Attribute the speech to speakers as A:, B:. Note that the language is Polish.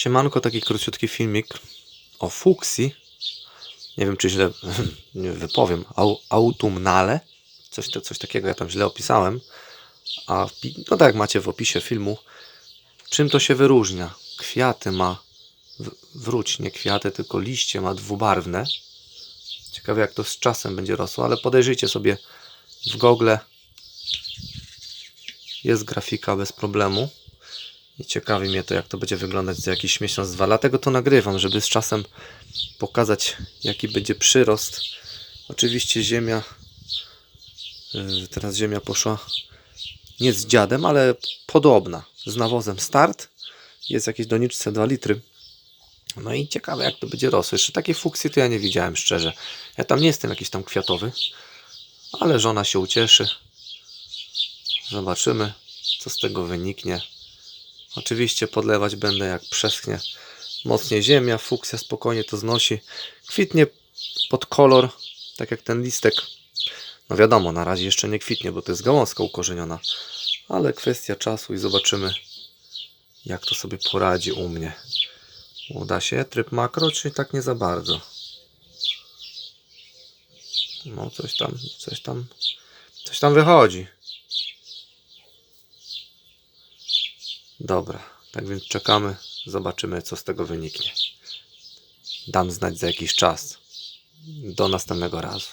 A: Siemanko, taki króciutki filmik o fuksji. Nie wiem, czy źle wypowiem. Au, autumnale. Coś, to, coś takiego ja tam źle opisałem. A no tak macie w opisie filmu, czym to się wyróżnia? Kwiaty ma, wróć, nie kwiaty, tylko liście ma dwubarwne. Ciekawe jak to z czasem będzie rosło, ale podejrzyjcie sobie w Google. Jest grafika bez problemu. I ciekawi mnie to, jak to będzie wyglądać za jakiś miesiąc, dwa. Dlatego to nagrywam, żeby z czasem pokazać, jaki będzie przyrost. Oczywiście ziemia, yy, teraz ziemia poszła nie z dziadem, ale podobna. Z nawozem start. Jest jakieś doniczce 2 litry. No i ciekawe, jak to będzie rosło. Jeszcze takiej fuksji to ja nie widziałem, szczerze. Ja tam nie jestem jakiś tam kwiatowy, ale żona się ucieszy. Zobaczymy, co z tego wyniknie. Oczywiście podlewać będę jak przeschnie mocniej ziemia, fuksja spokojnie to znosi. Kwitnie pod kolor, tak jak ten listek. No wiadomo, na razie jeszcze nie kwitnie, bo to jest gałązka ukorzeniona. Ale kwestia czasu i zobaczymy, jak to sobie poradzi u mnie. Uda się tryb makro, czy tak nie za bardzo? No coś tam, coś tam, coś tam wychodzi. Dobra, tak więc czekamy, zobaczymy co z tego wyniknie. Dam znać za jakiś czas. Do następnego razu.